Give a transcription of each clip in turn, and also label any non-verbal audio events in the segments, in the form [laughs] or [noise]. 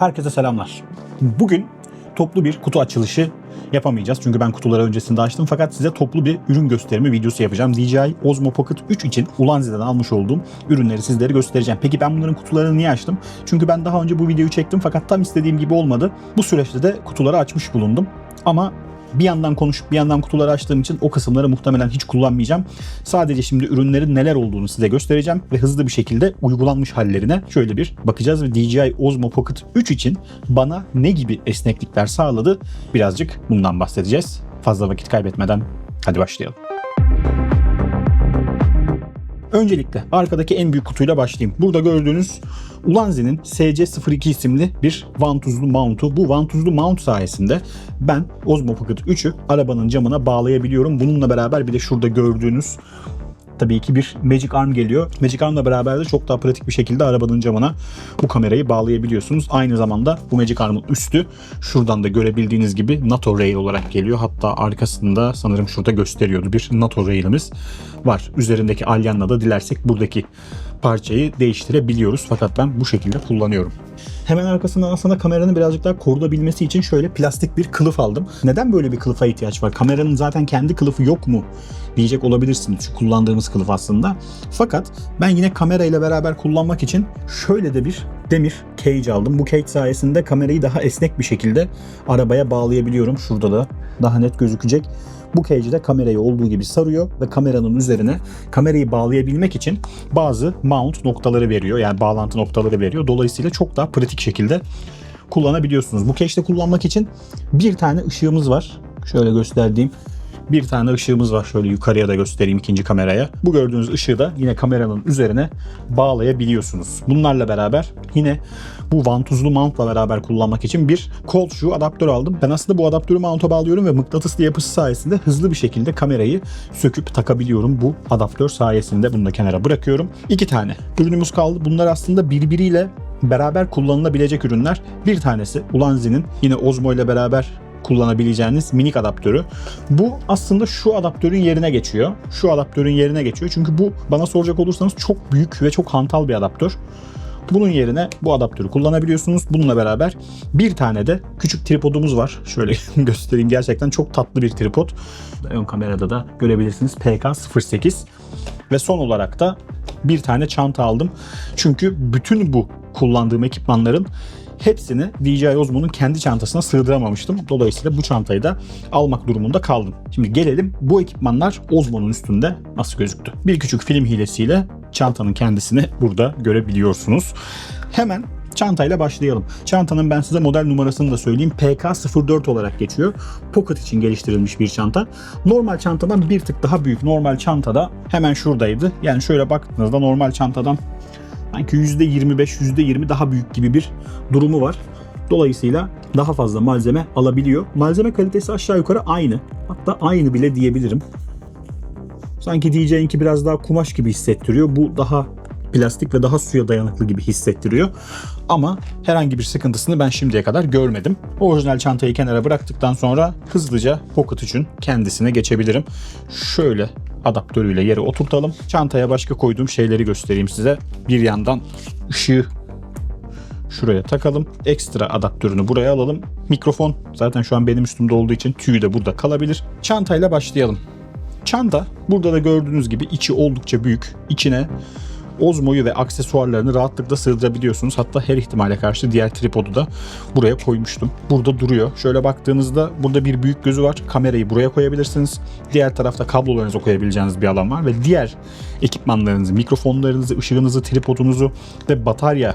Herkese selamlar. Bugün toplu bir kutu açılışı yapamayacağız. Çünkü ben kutuları öncesinde açtım. Fakat size toplu bir ürün gösterimi videosu yapacağım. DJI Osmo Pocket 3 için Ulanzi'den almış olduğum ürünleri sizlere göstereceğim. Peki ben bunların kutularını niye açtım? Çünkü ben daha önce bu videoyu çektim fakat tam istediğim gibi olmadı. Bu süreçte de kutuları açmış bulundum. Ama bir yandan konuşup bir yandan kutuları açtığım için o kısımları muhtemelen hiç kullanmayacağım. Sadece şimdi ürünlerin neler olduğunu size göstereceğim ve hızlı bir şekilde uygulanmış hallerine şöyle bir bakacağız ve DJI Osmo Pocket 3 için bana ne gibi esneklikler sağladı birazcık bundan bahsedeceğiz. Fazla vakit kaybetmeden hadi başlayalım. Öncelikle arkadaki en büyük kutuyla başlayayım. Burada gördüğünüz Ulanzi'nin SC02 isimli bir vantuzlu mountu. Bu vantuzlu mount sayesinde ben Osmo Pocket 3'ü arabanın camına bağlayabiliyorum. Bununla beraber bir de şurada gördüğünüz tabii ki bir Magic Arm geliyor. Magic Arm'la beraber de çok daha pratik bir şekilde arabanın camına bu kamerayı bağlayabiliyorsunuz. Aynı zamanda bu Magic Arm'ın üstü şuradan da görebildiğiniz gibi NATO rail olarak geliyor. Hatta arkasında sanırım şurada gösteriyordu bir NATO rail'imiz var. Üzerindeki alyanla da dilersek buradaki parçayı değiştirebiliyoruz. Fakat ben bu şekilde kullanıyorum. Hemen arkasından aslında kameranın birazcık daha korulabilmesi için şöyle plastik bir kılıf aldım. Neden böyle bir kılıfa ihtiyaç var? Kameranın zaten kendi kılıfı yok mu diyecek olabilirsiniz. Şu kullandığımız kılıf aslında. Fakat ben yine kamerayla beraber kullanmak için şöyle de bir demir cage aldım. Bu cage sayesinde kamerayı daha esnek bir şekilde arabaya bağlayabiliyorum. Şurada da daha net gözükecek. Bu cage de kamerayı olduğu gibi sarıyor ve kameranın üzerine kamerayı bağlayabilmek için bazı mount noktaları veriyor. Yani bağlantı noktaları veriyor. Dolayısıyla çok daha pratik şekilde kullanabiliyorsunuz. Bu cache'de kullanmak için bir tane ışığımız var. Şöyle gösterdiğim bir tane ışığımız var. Şöyle yukarıya da göstereyim ikinci kameraya. Bu gördüğünüz ışığı da yine kameranın üzerine bağlayabiliyorsunuz. Bunlarla beraber yine bu vantuzlu mountla beraber kullanmak için bir cold shoe adaptör aldım. Ben aslında bu adaptörü mounta bağlıyorum ve mıknatıslı yapısı sayesinde hızlı bir şekilde kamerayı söküp takabiliyorum bu adaptör sayesinde. Bunu da kenara bırakıyorum. İki tane ürünümüz kaldı. Bunlar aslında birbiriyle beraber kullanılabilecek ürünler. Bir tanesi Ulanzi'nin yine Osmo ile beraber kullanabileceğiniz minik adaptörü. Bu aslında şu adaptörün yerine geçiyor. Şu adaptörün yerine geçiyor. Çünkü bu bana soracak olursanız çok büyük ve çok hantal bir adaptör. Bunun yerine bu adaptörü kullanabiliyorsunuz. Bununla beraber bir tane de küçük tripodumuz var. Şöyle [laughs] göstereyim. Gerçekten çok tatlı bir tripod. Ön kamerada da görebilirsiniz. PK08. Ve son olarak da bir tane çanta aldım. Çünkü bütün bu kullandığım ekipmanların hepsini DJI Osmo'nun kendi çantasına sığdıramamıştım. Dolayısıyla bu çantayı da almak durumunda kaldım. Şimdi gelelim bu ekipmanlar Osmo'nun üstünde nasıl gözüktü. Bir küçük film hilesiyle çantanın kendisini burada görebiliyorsunuz. Hemen çantayla başlayalım. Çantanın ben size model numarasını da söyleyeyim. PK04 olarak geçiyor. Pocket için geliştirilmiş bir çanta. Normal çantadan bir tık daha büyük. Normal çantada hemen şuradaydı. Yani şöyle baktığınızda normal çantadan sanki %25, %20 daha büyük gibi bir durumu var. Dolayısıyla daha fazla malzeme alabiliyor. Malzeme kalitesi aşağı yukarı aynı. Hatta aynı bile diyebilirim. Sanki DJ'inki biraz daha kumaş gibi hissettiriyor. Bu daha plastik ve daha suya dayanıklı gibi hissettiriyor. Ama herhangi bir sıkıntısını ben şimdiye kadar görmedim. Orijinal çantayı kenara bıraktıktan sonra hızlıca Pocket 3'ün kendisine geçebilirim. Şöyle adaptörüyle yere oturtalım. Çantaya başka koyduğum şeyleri göstereyim size. Bir yandan ışığı şuraya takalım. Ekstra adaptörünü buraya alalım. Mikrofon zaten şu an benim üstümde olduğu için tüyü de burada kalabilir. Çantayla başlayalım. Çanta burada da gördüğünüz gibi içi oldukça büyük. İçine Osmo'yu ve aksesuarlarını rahatlıkla sığdırabiliyorsunuz. Hatta her ihtimale karşı diğer tripodu da buraya koymuştum. Burada duruyor. Şöyle baktığınızda burada bir büyük gözü var. Kamerayı buraya koyabilirsiniz. Diğer tarafta kablolarınızı koyabileceğiniz bir alan var ve diğer ekipmanlarınızı, mikrofonlarınızı, ışığınızı, tripodunuzu ve batarya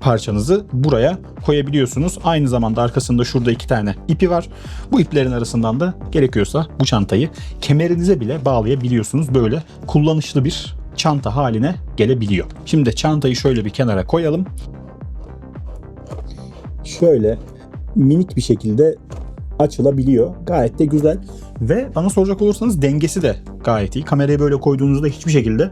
parçanızı buraya koyabiliyorsunuz. Aynı zamanda arkasında şurada iki tane ipi var. Bu iplerin arasından da gerekiyorsa bu çantayı kemerinize bile bağlayabiliyorsunuz. Böyle kullanışlı bir çanta haline gelebiliyor. Şimdi çantayı şöyle bir kenara koyalım. Şöyle minik bir şekilde açılabiliyor. Gayet de güzel. Ve bana soracak olursanız dengesi de gayet iyi. Kamerayı böyle koyduğunuzda hiçbir şekilde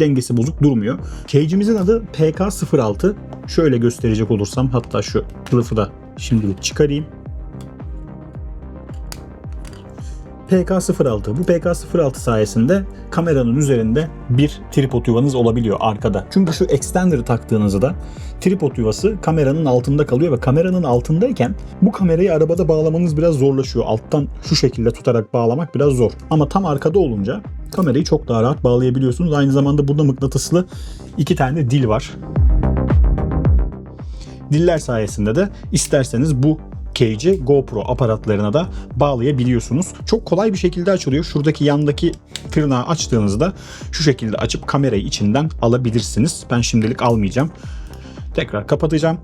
dengesi bozuk durmuyor. Cage'imizin adı PK06. Şöyle gösterecek olursam hatta şu kılıfı da şimdilik çıkarayım. PK06. Bu PK06 sayesinde kameranın üzerinde bir tripod yuvanız olabiliyor arkada. Çünkü şu extender'ı taktığınızda tripod yuvası kameranın altında kalıyor ve kameranın altındayken bu kamerayı arabada bağlamanız biraz zorlaşıyor. Alttan şu şekilde tutarak bağlamak biraz zor. Ama tam arkada olunca kamerayı çok daha rahat bağlayabiliyorsunuz. Aynı zamanda burada mıknatıslı iki tane dil var. Diller sayesinde de isterseniz bu cage'i GoPro aparatlarına da bağlayabiliyorsunuz. Çok kolay bir şekilde açılıyor. Şuradaki yandaki tırnağı açtığınızda şu şekilde açıp kamerayı içinden alabilirsiniz. Ben şimdilik almayacağım. Tekrar kapatacağım.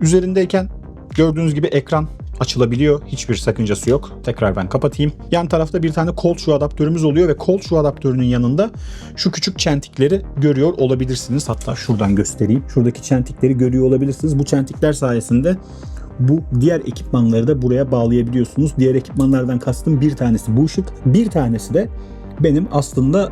Üzerindeyken gördüğünüz gibi ekran açılabiliyor. Hiçbir sakıncası yok. Tekrar ben kapatayım. Yan tarafta bir tane cold shoe adaptörümüz oluyor ve cold shoe adaptörünün yanında şu küçük çentikleri görüyor olabilirsiniz. Hatta şuradan göstereyim. Şuradaki çentikleri görüyor olabilirsiniz. Bu çentikler sayesinde bu diğer ekipmanları da buraya bağlayabiliyorsunuz. Diğer ekipmanlardan kastım bir tanesi bu ışık. Bir tanesi de benim aslında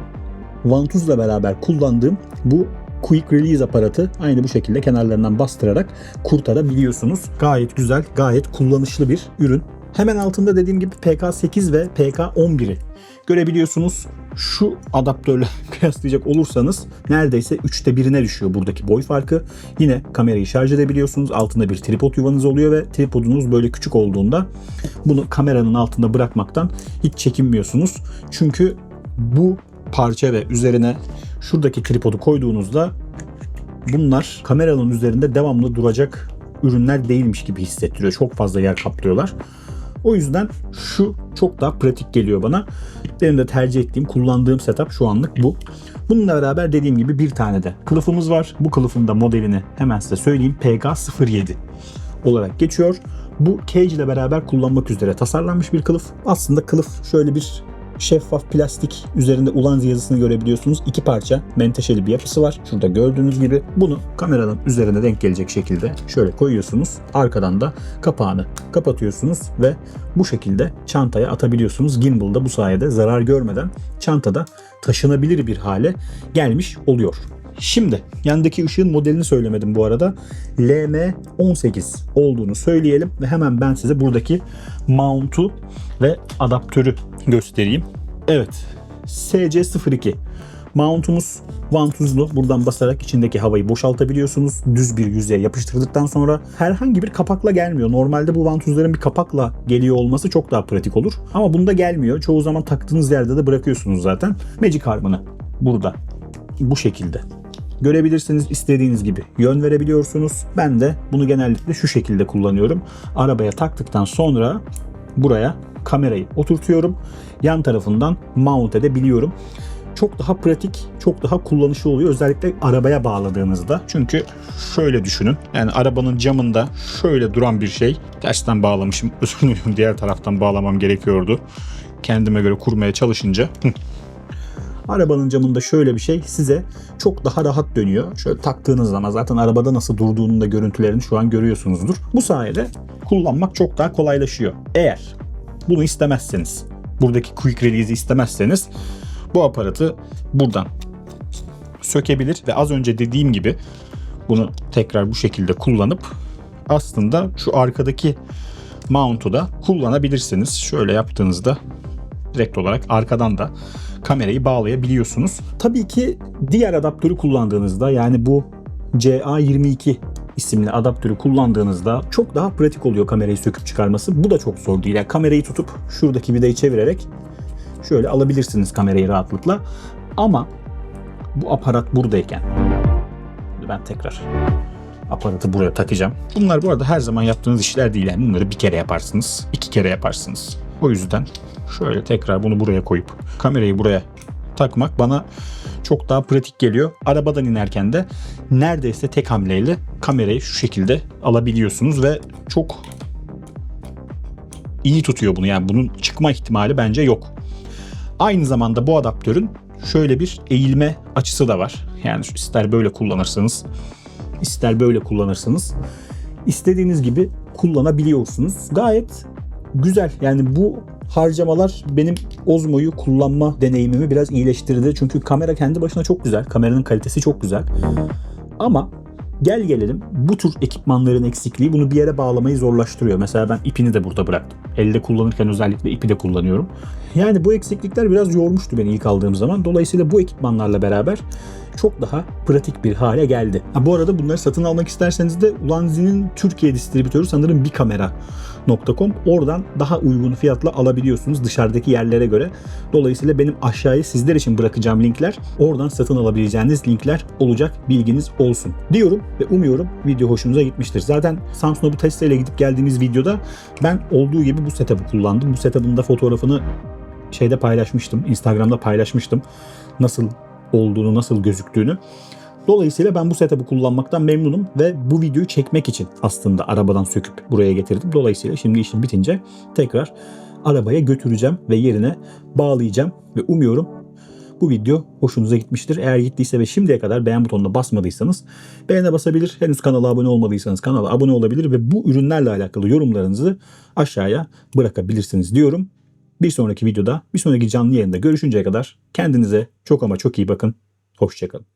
Vantuz'la beraber kullandığım bu Quick Release aparatı aynı bu şekilde kenarlarından bastırarak kurtarabiliyorsunuz. Gayet güzel, gayet kullanışlı bir ürün. Hemen altında dediğim gibi PK8 ve PK11'i görebiliyorsunuz. Şu adaptörle [laughs] kıyaslayacak olursanız neredeyse 3'te 1'ine düşüyor buradaki boy farkı. Yine kamerayı şarj edebiliyorsunuz. Altında bir tripod yuvanız oluyor ve tripodunuz böyle küçük olduğunda bunu kameranın altında bırakmaktan hiç çekinmiyorsunuz. Çünkü bu parça ve üzerine şuradaki tripodu koyduğunuzda bunlar kameranın üzerinde devamlı duracak ürünler değilmiş gibi hissettiriyor. Çok fazla yer kaplıyorlar. O yüzden şu çok daha pratik geliyor bana. Benim de tercih ettiğim, kullandığım setup şu anlık bu. Bununla beraber dediğim gibi bir tane de kılıfımız var. Bu kılıfın da modelini hemen size söyleyeyim. PG07 olarak geçiyor. Bu cage ile beraber kullanmak üzere tasarlanmış bir kılıf. Aslında kılıf şöyle bir şeffaf plastik üzerinde Ulanzi yazısını görebiliyorsunuz. İki parça menteşeli bir yapısı var. Şurada gördüğünüz gibi bunu kameranın üzerine denk gelecek şekilde şöyle koyuyorsunuz. Arkadan da kapağını kapatıyorsunuz ve bu şekilde çantaya atabiliyorsunuz. Gimbal da bu sayede zarar görmeden çantada taşınabilir bir hale gelmiş oluyor. Şimdi yandaki ışığın modelini söylemedim bu arada. LM18 olduğunu söyleyelim ve hemen ben size buradaki mount'u ve adaptörü göstereyim. Evet. SC02 Mount'umuz vantuzlu. Buradan basarak içindeki havayı boşaltabiliyorsunuz. Düz bir yüzeye yapıştırdıktan sonra herhangi bir kapakla gelmiyor. Normalde bu vantuzların bir kapakla geliyor olması çok daha pratik olur. Ama bunda gelmiyor. Çoğu zaman taktığınız yerde de bırakıyorsunuz zaten. Magic Harmon'ı burada bu şekilde görebilirsiniz istediğiniz gibi yön verebiliyorsunuz. Ben de bunu genellikle şu şekilde kullanıyorum. Arabaya taktıktan sonra buraya kamerayı oturtuyorum. Yan tarafından mount edebiliyorum. Çok daha pratik, çok daha kullanışlı oluyor. Özellikle arabaya bağladığınızda. Çünkü şöyle düşünün. Yani arabanın camında şöyle duran bir şey. Tersten bağlamışım. Özür diliyorum. Diğer taraftan bağlamam gerekiyordu. Kendime göre kurmaya çalışınca Arabanın camında şöyle bir şey size çok daha rahat dönüyor. Şöyle taktığınız zaman zaten arabada nasıl durduğunun da görüntülerini şu an görüyorsunuzdur. Bu sayede kullanmak çok daha kolaylaşıyor. Eğer bunu istemezseniz, buradaki quick release'i istemezseniz bu aparatı buradan sökebilir ve az önce dediğim gibi bunu tekrar bu şekilde kullanıp aslında şu arkadaki mount'u da kullanabilirsiniz. Şöyle yaptığınızda direkt olarak arkadan da kamerayı bağlayabiliyorsunuz. Tabii ki diğer adaptörü kullandığınızda yani bu CA22 isimli adaptörü kullandığınızda çok daha pratik oluyor kamerayı söküp çıkarması. Bu da çok zor değil. Yani kamerayı tutup şuradaki vidayı çevirerek şöyle alabilirsiniz kamerayı rahatlıkla. Ama bu aparat buradayken ben tekrar aparatı buraya takacağım. Bunlar bu arada her zaman yaptığınız işler değil. Yani bunları bir kere yaparsınız, iki kere yaparsınız. O yüzden şöyle tekrar bunu buraya koyup kamerayı buraya takmak bana çok daha pratik geliyor. Arabadan inerken de neredeyse tek hamleyle kamerayı şu şekilde alabiliyorsunuz ve çok iyi tutuyor bunu. Yani bunun çıkma ihtimali bence yok. Aynı zamanda bu adaptörün şöyle bir eğilme açısı da var. Yani ister böyle kullanırsanız, ister böyle kullanırsınız. istediğiniz gibi kullanabiliyorsunuz. Gayet güzel. Yani bu harcamalar benim Osmo'yu kullanma deneyimimi biraz iyileştirdi. Çünkü kamera kendi başına çok güzel. Kameranın kalitesi çok güzel. Ama Gel gelelim bu tür ekipmanların eksikliği bunu bir yere bağlamayı zorlaştırıyor. Mesela ben ipini de burada bıraktım. Elde kullanırken özellikle ipi de kullanıyorum. Yani bu eksiklikler biraz yormuştu beni ilk aldığım zaman. Dolayısıyla bu ekipmanlarla beraber çok daha pratik bir hale geldi. Ha, bu arada bunları satın almak isterseniz de Ulanzi'nin Türkiye distribütörü sanırım bir kamera.com. Oradan daha uygun fiyatla alabiliyorsunuz dışarıdaki yerlere göre. Dolayısıyla benim aşağıya sizler için bırakacağım linkler oradan satın alabileceğiniz linkler olacak bilginiz olsun diyorum ve umuyorum video hoşunuza gitmiştir. Zaten Samsung'a bu testeyle gidip geldiğimiz videoda ben olduğu gibi bu setup'ı kullandım. Bu setup'ın da fotoğrafını şeyde paylaşmıştım. Instagram'da paylaşmıştım. Nasıl olduğunu, nasıl gözüktüğünü. Dolayısıyla ben bu setup'ı kullanmaktan memnunum ve bu videoyu çekmek için aslında arabadan söküp buraya getirdim. Dolayısıyla şimdi işim bitince tekrar arabaya götüreceğim ve yerine bağlayacağım ve umuyorum bu video hoşunuza gitmiştir. Eğer gittiyse ve şimdiye kadar beğen butonuna basmadıysanız beğene basabilir. Henüz kanala abone olmadıysanız kanala abone olabilir ve bu ürünlerle alakalı yorumlarınızı aşağıya bırakabilirsiniz diyorum. Bir sonraki videoda, bir sonraki canlı yayında görüşünceye kadar kendinize çok ama çok iyi bakın. Hoşçakalın.